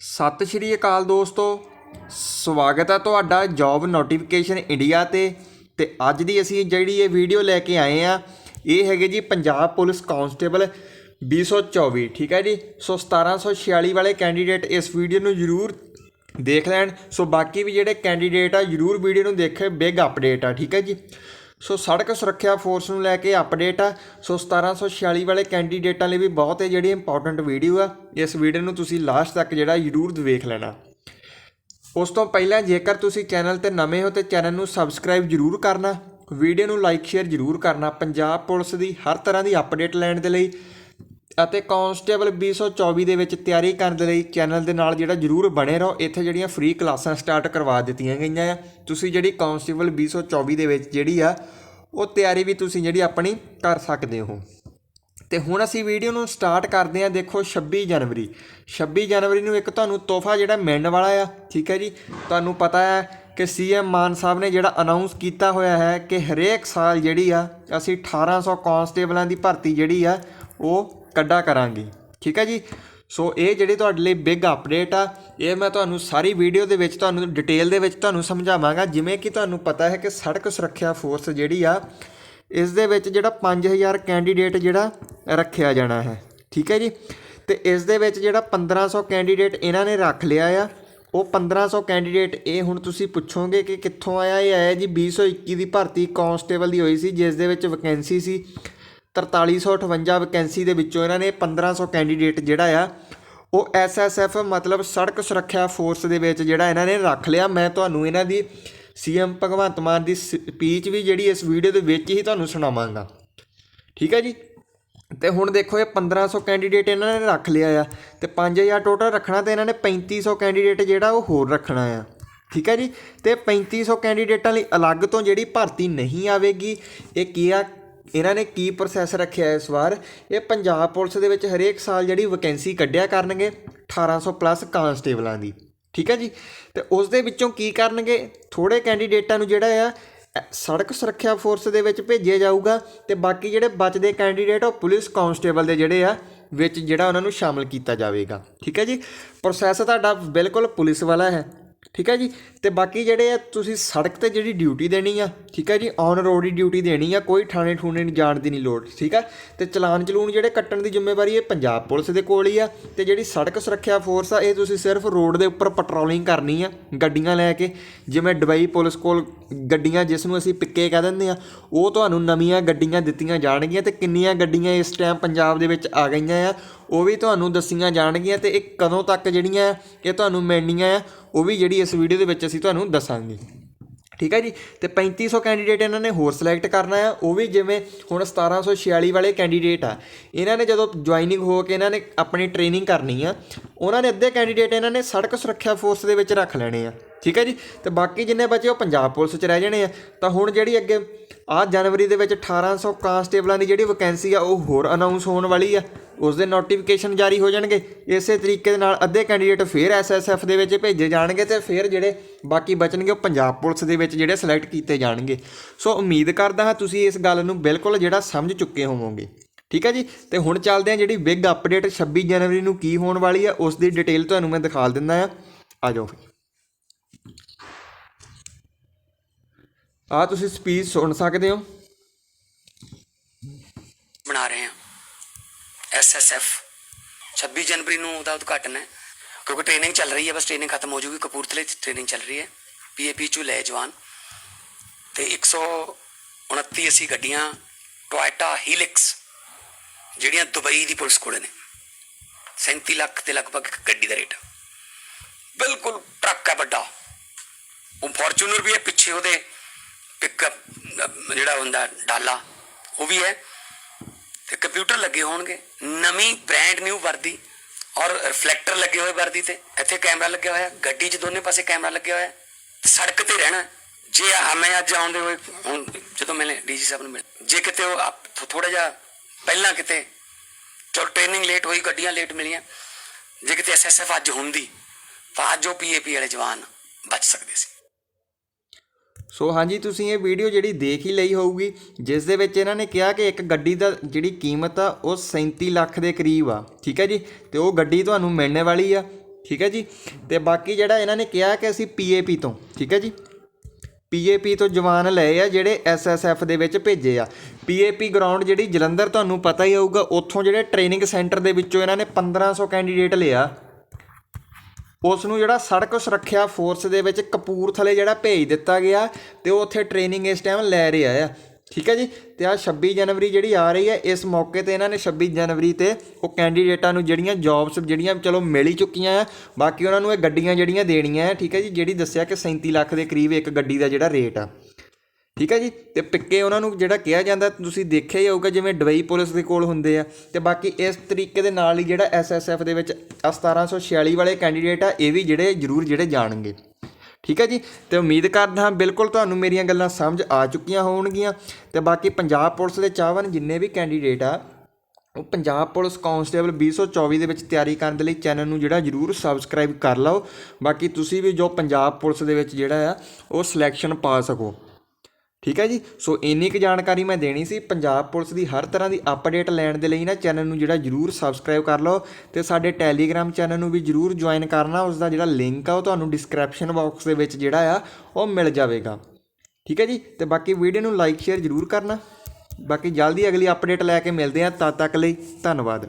ਸਤਿ ਸ਼੍ਰੀ ਅਕਾਲ ਦੋਸਤੋ। ਸਵਾਗਤ ਹੈ ਤੁਹਾਡਾ ਜੌਬ ਨੋਟੀਫਿਕੇਸ਼ਨ ਇੰਡੀਆ ਤੇ। ਤੇ ਅੱਜ ਦੀ ਅਸੀਂ ਜਿਹੜੀ ਇਹ ਵੀਡੀਓ ਲੈ ਕੇ ਆਏ ਆ ਇਹ ਹੈਗੇ ਜੀ ਪੰਜਾਬ ਪੁਲਿਸ ਕਾਂਸਟੇਬਲ 224 ਠੀਕ ਹੈ ਜੀ? ਸੋ 1746 ਵਾਲੇ ਕੈਂਡੀਡੇਟ ਇਸ ਵੀਡੀਓ ਨੂੰ ਜ਼ਰੂਰ ਦੇਖ ਲੈਣ। ਸੋ ਬਾਕੀ ਵੀ ਜਿਹੜੇ ਕੈਂਡੀਡੇਟ ਆ, ਜ਼ਰੂਰ ਵੀਡੀਓ ਨੂੰ ਦੇਖੇ, ਬਿਗ ਅਪਡੇਟ ਆ, ਠੀਕ ਹੈ ਜੀ? ਸੋ ਸੜਕ ਸੁਰੱਖਿਆ ਫੋਰਸ ਨੂੰ ਲੈ ਕੇ ਅਪਡੇਟ ਆ। ਸੋ 1746 ਵਾਲੇ ਕੈਂਡੀਡੇਟਾਂ ਲਈ ਵੀ ਬਹੁਤ ਹੀ ਜਿਹੜੀ ਇੰਪੋਰਟੈਂਟ ਵੀਡੀਓ ਆ। ਇਸ ਵੀਡੀਓ ਨੂੰ ਤੁਸੀਂ ਲਾਸਟ ਤੱਕ ਜਿਹੜਾ ਜ਼ਰੂਰ ਵੇਖ ਲੈਣਾ। ਉਸ ਤੋਂ ਪਹਿਲਾਂ ਜੇਕਰ ਤੁਸੀਂ ਚੈਨਲ ਤੇ ਨਵੇਂ ਹੋ ਤੇ ਚੈਨਲ ਨੂੰ ਸਬਸਕ੍ਰਾਈਬ ਜ਼ਰੂਰ ਕਰਨਾ। ਵੀਡੀਓ ਨੂੰ ਲਾਈਕ ਸ਼ੇਅਰ ਜ਼ਰੂਰ ਕਰਨਾ। ਪੰਜਾਬ ਪੁਲਿਸ ਦੀ ਹਰ ਤਰ੍ਹਾਂ ਦੀ ਅਪਡੇਟ ਲੈਣ ਦੇ ਲਈ ਅਤੇ ਕਾਂਸਟੇਬਲ 224 ਦੇ ਵਿੱਚ ਤਿਆਰੀ ਕਰਨ ਦੇ ਲਈ ਚੈਨਲ ਦੇ ਨਾਲ ਜਿਹੜਾ ਜ਼ਰੂਰ ਬਣੇ ਰਹੋ। ਇੱਥੇ ਜਿਹੜੀਆਂ ਫ੍ਰੀ ਕਲਾਸਾਂ ਸਟਾਰਟ ਕਰਵਾ ਦਿੱਤੀਆਂ ਗਈਆਂ ਆ। ਤੁਸੀਂ ਜਿਹੜੀ ਕਾਂਸਟੇਬਲ 224 ਦੇ ਵਿੱਚ ਜਿਹੜੀ ਆ, ਉਹ ਤਿਆਰੀ ਵੀ ਤੁਸੀਂ ਜਿਹੜੀ ਆਪਣੀ ਕਰ ਸਕਦੇ ਹੋ। ਤੇ ਹੁਣ ਅਸੀਂ ਵੀਡੀਓ ਨੂੰ ਸਟਾਰਟ ਕਰਦੇ ਹਾਂ। ਦੇਖੋ 26 ਜਨਵਰੀ। 26 ਜਨਵਰੀ ਨੂੰ ਇੱਕ ਤੁਹਾਨੂੰ ਤੋਹਫਾ ਜਿਹੜਾ ਮਿਲਣ ਵਾਲਾ ਆ, ਠੀਕ ਹੈ ਜੀ? ਤੁਹਾਨੂੰ ਪਤਾ ਹੈ ਕਿ ਸੀਐਮ ਮਾਨ ਸਾਹਿਬ ਨੇ ਜਿਹੜਾ ਅਨਾਉਂਸ ਕੀਤਾ ਹੋਇਆ ਹੈ ਕਿ ਹਰੇਕ ਸਾਲ ਜਿਹੜੀ ਆ, ਅਸੀਂ 1800 ਕਾਂਸਟੇਬਲਾਂ ਦੀ ਭਰਤੀ ਜਿਹੜੀ ਆ, ਉਹ ਕੱਢਾ ਕਰਾਂਗੇ। ਠੀਕ ਹੈ ਜੀ? ਸੋ ਇਹ ਜਿਹੜੀ ਤੁਹਾਡੇ ਲਈ ਬਿਗ ਅਪਡੇਟ ਆ, ਇਹ ਮੈਂ ਤੁਹਾਨੂੰ ਸਾਰੀ ਵੀਡੀਓ ਦੇ ਵਿੱਚ ਤੁਹਾਨੂੰ ਡਿਟੇਲ ਦੇ ਵਿੱਚ ਤੁਹਾਨੂੰ ਸਮਝਾਵਾਂਗਾ। ਜਿਵੇਂ ਕਿ ਤੁਹਾਨੂੰ ਪਤਾ ਹੈ ਕਿ ਸੜਕ ਸੁਰੱਖਿਆ ਫੋਰਸ ਜਿਹੜੀ ਆ, ਇਸ ਦੇ ਵਿੱਚ ਜਿਹੜਾ 5000 ਕੈਂਡੀਡੇਟ ਜਿਹੜਾ ਰੱਖਿਆ ਜਾਣਾ ਹੈ। ਠੀਕ ਹੈ ਜੀ? ਤੇ ਇਸ ਦੇ ਵਿੱਚ ਜਿਹੜਾ 1500 ਕੈਂਡੀਡੇਟ ਇਹਨਾਂ ਨੇ ਰੱਖ ਲਿਆ ਆ, ਉਹ 1500 ਕੈਂਡੀਡੇਟ ਇਹ ਹੁਣ ਤੁਸੀਂ ਪੁੱਛੋਗੇ ਕਿ ਕਿੱਥੋਂ ਆਇਆ? ਇਹ ਆਇਆ ਜੀ 2021 ਦੀ ਭਰਤੀ ਕਾਂਸਟੇਬਲ ਦੀ ਹੋਈ ਸੀ, ਜਿਸ ਦੇ ਵਿੱਚ ਵੈਕੈਂਸੀ ਸੀ। 4358 ਵੈਕੈਂਸੀ ਦੇ ਵਿੱਚੋਂ ਇਹਨਾਂ ਨੇ 1500 ਕੈਂਡੀਡੇਟ ਜਿਹੜਾ ਆ, ਉਹ ਐਸਐਸਐਫ ਮਤਲਬ ਸੜਕ ਸੁਰੱਖਿਆ ਫੋਰਸ ਦੇ ਵਿੱਚ ਜਿਹੜਾ ਇਹਨਾਂ ਨੇ ਰੱਖ ਲਿਆ। ਮੈਂ ਤੁਹਾਨੂੰ ਇਹਨਾਂ ਦੀ ਸੀਐਮ ਭਗਵੰਤ ਮਾਨ ਦੀ ਸਪੀਚ ਵੀ ਜਿਹੜੀ ਇਸ ਵੀਡੀਓ ਦੇ ਵਿੱਚ ਹੀ ਤੁਹਾਨੂੰ ਸੁਣਾਵਾਂਗਾ। ਠੀਕ ਹੈ ਜੀ? ਤੇ ਹੁਣ ਦੇਖੋ ਇਹ 1500 ਕੈਂਡੀਡੇਟ ਇਹਨਾਂ ਨੇ ਰੱਖ ਲਿਆ ਆ ਤੇ 5000 ਟੋਟਲ ਰੱਖਣਾ ਤੇ ਇਹਨਾਂ ਨੇ 3500 ਕੈਂਡੀਡੇਟ ਜਿਹੜਾ ਉਹ ਹੋਰ ਰੱਖਣਾ ਆ। ਠੀਕ ਹੈ ਜੀ? ਤੇ 3500 ਕੈਂਡੀਡੇਟਾਂ ਲਈ ਅਲੱਗ ਤੋਂ ਜਿਹੜੀ ਭਰਤੀ ਨਹੀਂ ਆਵੇਗੀ, ਇਹ ਕੀ ਆ? ਇਹਨਾਂ ਨੇ ਕੀ ਪ੍ਰੋਸੈਸ ਰੱਖਿਆ ਇਸ ਵਾਰ? ਇਹ ਪੰਜਾਬ ਪੁਲਿਸ ਦੇ ਵਿੱਚ ਹਰੇਕ ਸਾਲ ਜਿਹੜੀ ਵੈਕੈਂਸੀ ਕੱਢਿਆ ਕਰਨਗੇ 1800 ਪਲੱਸ ਕਾਂਸਟੇਬਲਾਂ ਦੀ। ਠੀਕ ਹੈ ਜੀ? ਤੇ ਉਸ ਦੇ ਵਿੱਚੋਂ ਕੀ ਕਰਨਗੇ? ਥੋੜੇ ਕੈਂਡੀਡੇਟਾਂ ਨੂੰ ਜਿਹੜਾ ਆ ਸੜਕ ਸੁਰੱਖਿਆ ਫੋਰਸ ਦੇ ਵਿੱਚ ਭੇਜਿਆ ਜਾਊਗਾ ਤੇ ਬਾਕੀ ਜਿਹੜੇ ਬਚਦੇ ਕੈਂਡੀਡੇਟ ਉਹ ਪੁਲਿਸ ਕਾਂਸਟੇਬਲ ਦੇ ਜਿਹੜੇ ਆ, ਵਿੱਚ ਜਿਹੜਾ ਉਹਨਾਂ ਨੂੰ ਸ਼ਾਮਲ ਕੀਤਾ ਜਾਵੇਗਾ। ਠੀਕ ਹੈ ਜੀ? ਪ੍ਰੋਸੈਸ ਤੁਹਾਡਾ ਬਿਲਕੁਲ ਪੁਲਿਸ ਵਾਲਾ ਹੈ। ਠੀਕ ਹੈ ਜੀ? ਤੇ ਬਾਕੀ ਜਿਹੜੇ ਆ, ਤੁਸੀਂ ਸੜਕ ਤੇ ਜਿਹੜੀ ਡਿਊਟੀ ਦੇਣੀ ਆ, ਠੀਕ ਹੈ ਜੀ? ਔਨ ਰੋਡ ਦੀ ਡਿਊਟੀ ਦੇਣੀ ਆ, ਕੋਈ ਥਾਣੇ ਠੂਣੇ ਨਹੀਂ ਜਾਣ ਦੀ ਨਹੀਂ ਲੋੜ, ਠੀਕ ਆ ਤੇ ਚਲਾਨ ਚਲੂਨ ਜਿਹੜੇ ਕੱਟਣ ਦੀ ਜ਼ਿੰਮੇਵਾਰੀ ਇਹ ਪੰਜਾਬ ਪੁਲਿਸ ਦੇ ਕੋਲ ਹੀ ਆ, ਤੇ ਜਿਹੜੀ ਸੜਕ ਸੁਰੱਖਿਆ ਫੋਰਸ ਆ, ਇਹ ਤੁਸੀਂ ਸਿਰਫ ਰੋਡ ਦੇ ਉੱਪਰ ਪੈਟਰੋਲਿੰਗ ਕਰਨੀ ਆ, ਗੱਡੀਆਂ ਲੈ ਕੇ। ਜਿਵੇਂ ਦੁਬਈ ਪੁਲਿਸ ਕੋਲ ਗੱਡੀਆਂ ਜਿਸ ਨੂੰ ਅਸੀਂ ਪਿੱਕੇ ਕਹਿ ਦਿੰਦੇ ਆ, ਉਹ ਤੁਹਾਨੂੰ ਨਵੀਆਂ ਗੱਡੀਆਂ ਦਿੱਤੀਆਂ ਜਾਣਗੀਆਂ, ਤੇ ਕਿੰਨੀਆਂ ਗੱਡੀਆਂ ਇਸ ਟਾਈਮ ਪੰਜਾਬ ਦੇ ਵਿੱਚ ਆ ਗਈਆਂ ਆ ਉਹ ਵੀ ਤੁਹਾਨੂੰ ਦੱਸੀਆਂ ਜਾਣਗੀਆਂ ਤੇ ਇਹ ਕਦੋਂ ਤੱਕ ਜਿਹੜੀਆਂ ਇਹ ਤੁਹਾਨੂੰ ਮਿਲਣੀਆਂ ਆ, ਉਹ ਵੀ ਜਿਹੜੀ ਇਸ ਵੀਡੀਓ ਦੇ ਵਿੱਚ ਅਸੀਂ ਤੁਹਾਨੂੰ ਦੱਸਾਂਗੇ। ਠੀਕ ਹੈ ਜੀ? ਤੇ 3500 ਕੈਂਡੀਡੇਟ ਇਹਨਾਂ ਨੇ ਹੋਰ ਸਿਲੈਕਟ ਕਰਨਾ ਆ, ਉਹ ਵੀ ਜਿਵੇਂ ਹੁਣ 1746 ਵਾਲੇ ਕੈਂਡੀਡੇਟ ਆ। ਇਹਨਾਂ ਨੇ ਜਦੋਂ ਜੁਆਇਨਿੰਗ ਹੋ ਕੇ ਇਹਨਾਂ ਨੇ ਆਪਣੀ ਟ੍ਰੇਨਿੰਗ ਕਰਨੀ ਆ, ਉਹਨਾਂ ਨੇ ਅੱਧੇ ਕੈਂਡੀਡੇਟ ਇਹਨਾਂ ਨੇ ਸੜਕ ਸੁਰੱਖਿਆ ਫੋਰਸ ਦੇ ਵਿੱਚ ਰੱਖ ਲੈਣੇ ਆ। ਠੀਕ ਹੈ ਜੀ? ਤੇ ਬਾਕੀ ਜਿੰਨੇ ਬੱਚੇ ਉਹ ਪੰਜਾਬ ਪੁਲਿਸ 'ਚ ਰਹਿ ਜਾਣੇ ਆ। ਤਾਂ ਹੁਣ ਜਿਹੜੀ ਅੱਗੇ ਆ ਜਨਵਰੀ ਦੇ ਵਿੱਚ 1800 ਕਾਂਸਟੇਬਲਾਂ ਦੀ ਜਿਹੜੀ ਵੈਕੈਂਸੀ ਆ, ਉਹ ਹੋਰ ਅਨਾਉਂਸ ਹੋਣ ਵਾਲੀ ਆ। ਉਸ ਦੇ ਨੋਟੀਫਿਕੇਸ਼ਨ ਜਾਰੀ ਹੋ ਜਾਣਗੇ। ਇਸੇ ਤਰੀਕੇ ਦੇ ਨਾਲ ਅੱਧੇ ਕੈਂਡੀਡੇਟ ਫੇਰ ਐਸਐਸਐਫ ਦੇ ਵਿੱਚ ਭੇਜੇ ਜਾਣਗੇ ਤੇ ਫਿਰ ਜਿਹੜੇ ਬਾਕੀ ਬਚਣਗੇ ਉਹ ਪੰਜਾਬ ਪੁਲਿਸ ਦੇ ਵਿੱਚ ਜਿਹੜੇ ਸਿਲੈਕਟ ਕੀਤੇ ਜਾਣਗੇ। ਸੋ ਉਮੀਦ ਕਰਦਾ ਹਾਂ ਤੁਸੀਂ ਇਸ ਗੱਲ ਨੂੰ ਬਿਲਕੁਲ ਜਿਹੜਾ ਸਮਝ ਚੁੱਕੇ ਹੋਵੋਗੇ। ਠੀਕ ਹੈ ਜੀ? ਤੇ ਹੁਣ ਚੱਲਦੇ ਹਾਂ ਜਿਹੜੀ ਬਿਗ ਅਪਡੇਟ 26 ਜਨਵਰੀ ਨੂੰ ਕੀ ਹੋਣ ਵਾਲੀ ਆ ਉਸ ਦੀ ਡਿਟੇਲ ਤੁਹਾਨੂੰ ਮੈਂ ਦਿਖਾ ਦਿੰਦਾ ਆ ਆ ਜਾਓ ਫਿਰ। ਆ ਤੁਸੀਂ ਸਪੀਚ ਸੁਣ ਸਕਦੇ ਹੋ ਬਣਾ ਰਹੇ ਹਾਂ ਐਸਐਸਐਫ 26 ਜਨਵਰੀ ਨੂੰ ਉਹਦਾ ਉਦਘਾਟਨ ਹੈ, ਕਿਉਂਕਿ ਟ੍ਰੇਨਿੰਗ ਚੱਲ ਰਹੀ ਹੈ, ਬਸ ਟ੍ਰੇਨਿੰਗ ਖਤਮ ਹੋ ਜੂਗੀ, ਕਪੂਰਥਲੇ 'ਚ ਟ੍ਰੇਨਿੰਗ ਚੱਲ ਰਹੀ ਹੈ ਪੀਏਪੀ ਚੋਂ ਲੈ ਜਵਾਨ। ਤੇ 129 ਅਸੀਂ ਗੱਡੀਆਂ ਟੋਇਟਾ ਹੀਲਿਕਸ ਜਿਹੜੀਆਂ ਦੁਬਈ ਦੀ ਪੁਲਿਸ ਕੋਲ ਨੇ। 37 ਲੱਖ ਦੇ ਲਗਭਗ ਗੱਡੀ ਦਾ ਰੇਟ। ਬਿਲਕੁਲ ਟਰੱਕ ਹੈ ਵੱਡਾ। ਉਹ ਫੋਰਚੂਨਰ ਵੀ ਹੈ, ਪਿੱਛੇ ਉਹਦੇ ਪਿਕਅਪ ਜਿਹੜਾ ਹੁੰਦਾ ਡਾਲਾ, ਉਹ ਵੀ ਹੈ। ਕੰਪਿਊਟਰ ਲੱਗੇ ਹੋਣਗੇ, ਨਵੀਂ ਬ੍ਰਾਂਡ ਨਿਊ ਵਰਦੀ ਔਰ ਰਿਫਲੈਕਟਰ ਲੱਗੇ ਹੋਏ ਵਰਦੀ ਤੇ, ਇੱਥੇ ਕੈਮਰਾ ਲੱਗਿਆ ਹੋਇਆ, ਗੱਡੀ 'ਚ ਦੋਨੇ ਪਾਸੇ ਕੈਮਰਾ ਲੱਗਿਆ ਹੋਇਆ, ਸੜਕ ਤੇ ਰਹਿਣਾ, ਜੇ ਆ- ਮੈਂ ਅੱਜ ਆਉਂਦੇ ਹੋਏ, ਹੁਣ ਜਦੋਂ ਮਿਲੇ ਡੀਜੀ ਸਾਹਿਬ ਨੂੰ ਮਿਲ, ਜੇ ਕਿਤੇ ਉਹ ਥੋੜਾ ਜਿਹਾ ਪਹਿਲਾਂ ਕਿਤੇ, ਚਲ ਟ੍ਰੇਨਿੰਗ ਲੇਟ ਹੋਈ, ਗੱਡੀਆਂ ਲੇਟ ਮਿਲੀਆਂ, ਜੇ ਕਿਤੇ ਐਸਐਸਐਫ ਅੱਜ ਹੁੰਦੀ, ਤਾਂ ਅੱਜ ਉਹ ਪੀਏਪੀ ਵਾਲੇ ਜਵਾਨ ਬਚ ਸਕਦੇ ਸੀ। ਸੋ ਹਾਂਜੀ, ਤੁਸੀਂ ਇਹ ਵੀਡੀਓ ਜਿਹੜੀ ਦੇਖ ਹੀ ਲਈ ਹੋਊਗੀ, ਜਿਸ ਦੇ ਵਿੱਚ ਇਹਨਾਂ ਨੇ ਕਿਹਾ ਕਿ ਇੱਕ ਗੱਡੀ ਦਾ ਜਿਹੜੀ ਕੀਮਤ ਆ, ਉਹ 37 ਲੱਖ ਦੇ ਕਰੀਬ ਆ। ਠੀਕ ਹੈ ਜੀ? ਤੇ ਉਹ ਗੱਡੀ ਤੁਹਾਨੂੰ ਮਿਲਣੇ ਵਾਲੀ ਆ। ਠੀਕ ਹੈ ਜੀ? ਤੇ ਬਾਕੀ ਜਿਹੜਾ ਇਹਨਾਂ ਨੇ ਕਿਹਾ ਕਿ ਅਸੀਂ ਪੀਏਪੀ ਤੋਂ, ਠੀਕ ਹੈ ਜੀ? ਪੀਏਪੀ ਤੋਂ ਜਵਾਨ ਲਏ ਆ, ਜਿਹੜੇ ਐਸਐਸਐਫ ਦੇ ਵਿੱਚ ਭੇਜੇ ਆ। ਪੀਏਪੀ ਗਰਾਊਂਡ ਜਿਹੜੀ ਜਲੰਧਰ ਤੁਹਾਨੂੰ ਪਤਾ ਹੀ ਹੋਊਗਾ, ਉੱਥੋਂ ਜਿਹੜੇ ਟ੍ਰੇਨਿੰਗ ਸੈਂਟਰ ਦੇ ਵਿੱਚੋਂ ਇਹਨਾਂ ਨੇ 1500 ਕੈਂਡੀਡੇਟ ਲਿਆ ਉਸ ਨੂੰ ਜਿਹੜਾ ਸੜਕ ਸੁਰੱਖਿਆ ਫੋਰਸ ਦੇ ਵਿੱਚ ਕਪੂਰਥਲੇ ਜਿਹੜਾ ਭੇਜ ਦਿੱਤਾ ਗਿਆ ਤੇ ਉਹ ਉੱਥੇ ਟ੍ਰੇਨਿੰਗ ਇਸ ਟਾਈਮ ਲੈ ਰਿਹਾ ਆ। ਠੀਕ ਹੈ ਜੀ? ਤੇ ਆ 26 ਜਨਵਰੀ ਜਿਹੜੀ ਆ ਰਹੀ ਹੈ, ਇਸ ਮੌਕੇ ਤੇ ਇਹਨਾਂ ਨੇ 26 ਜਨਵਰੀ ਤੇ ਉਹ ਕੈਂਡੀਡੇਟਾਂ ਨੂੰ ਜਿਹੜੀਆਂ ਜੌਬਸ ਜਿਹੜੀਆਂ ਚਲੋ ਮਿਲ ਹੀ ਚੁੱਕੀਆਂ ਆ, ਬਾਕੀ ਉਹਨਾਂ ਨੂੰ ਇਹ ਗੱਡੀਆਂ ਜਿਹੜੀਆਂ ਦੇਣੀਆਂ ਆ, ਠੀਕ ਹੈ ਜੀ? ਜਿਹੜੀ ਦੱਸਿਆ ਕਿ 37 ਲੱਖ ਦੇ ਕਰੀਬ ਇੱਕ ਗੱਡੀ ਦਾ ਜਿਹੜਾ ਰੇਟ ਆ। ਠੀਕ ਹੈ ਜੀ? ਤੇ ਪਿੱਕੇ ਉਹਨਾਂ ਨੂੰ ਜਿਹੜਾ ਕਿਹਾ ਜਾਂਦਾ, ਤੁਸੀਂ ਦੇਖਿਆ ਹੀ ਹੋਊਗਾ ਜਿਵੇਂ ਡਬਈ ਪੁਲਿਸ ਦੇ ਕੋਲ ਹੁੰਦੇ ਆ। ਤੇ ਬਾਕੀ ਇਸ ਤਰੀਕੇ ਦੇ ਨਾਲ ਹੀ ਜਿਹੜਾ ਐਸਐਸਐਫ ਦੇ ਵਿੱਚ ਆਹ 1746 ਵਾਲੇ ਕੈਂਡੀਡੇਟ ਆ, ਇਹ ਵੀ ਜਿਹੜੇ ਜ਼ਰੂਰ ਜਿਹੜੇ ਜਾਣਗੇ। ਠੀਕ ਹੈ ਜੀ? ਤੇ ਉਮੀਦ ਕਰਦਾ ਹਾਂ ਬਿਲਕੁਲ ਤੁਹਾਨੂੰ ਮੇਰੀਆਂ ਗੱਲਾਂ ਸਮਝ ਆ ਚੁੱਕੀਆਂ ਹੋਣਗੀਆਂ। ਤੇ ਬਾਕੀ ਪੰਜਾਬ ਪੁਲਿਸ ਦੇ ਚਾਹਵਾਨ ਜਿੰਨੇ ਵੀ ਕੈਂਡੀਡੇਟ ਆ, ਉਹ ਪੰਜਾਬ ਪੁਲਿਸ ਕਾਂਸਟੇਬਲ 2024 ਦੇ ਵਿੱਚ ਤਿਆਰੀ ਕਰਨ ਦੇ ਲਈ ਚੈਨਲ ਨੂੰ ਜਿਹੜਾ ਜਰੂਰ ਸਬਸਕ੍ਰਾਈਬ ਕਰ ਲਓ। ਬਾਕੀ ਤੁਸੀਂ ਵੀ ਜੋ ਪੰਜਾਬ ਪੁਲਿਸ ਦੇ ਵਿੱਚ ਜਿਹੜਾ ਆ, ਉਹ ਸਿਲੈਕਸ਼ਨ ਪਾ ਸਕੋ। ਠੀਕ ਹੈ ਜੀ? ਸੋ ਇੰਨੀ ਕੁ ਜਾਣਕਾਰੀ ਮੈਂ ਦੇਣੀ ਸੀ, ਪੰਜਾਬ ਪੁਲਿਸ ਦੀ ਹਰ ਤਰ੍ਹਾਂ ਦੀ ਅਪਡੇਟ ਲੈਣ ਦੇ ਲਈ ਨਾ ਚੈਨਲ ਨੂੰ ਜਿਹੜਾ ਜਰੂਰ ਸਬਸਕ੍ਰਾਈਬ ਕਰ ਲਓ ਤੇ ਸਾਡੇ ਟੈਲੀਗ੍ਰਾਮ ਚੈਨਲ ਨੂੰ ਵੀ ਜਰੂਰ ਜੁਆਇਨ ਕਰਨਾ ਉਸ ਦਾ ਜਿਹੜਾ ਲਿੰਕ ਆ ਉਹ ਤੁਹਾਨੂੰ ਡਿਸਕ੍ਰਿਪਸ਼ਨ ਬਾਕਸ ਦੇ ਵਿੱਚ ਜਿਹੜਾ ਆ, ਉਹ ਮਿਲ ਜਾਵੇਗਾ। ਠੀਕ ਹੈ ਜੀ? ਤੇ ਬਾਕੀ ਵੀਡੀਓ ਨੂੰ ਲਾਈਕ ਸ਼ੇਅਰ ਜਰੂਰ ਕਰਨਾ। ਬਾਕੀ ਜਲਦੀ ਅਗਲੀ ਅਪਡੇਟ ਲੈ ਕੇ ਮਿਲਦੇ ਹਾਂ, ਤਦ ਤੱਕ ਲਈ ਧੰਨਵਾਦ।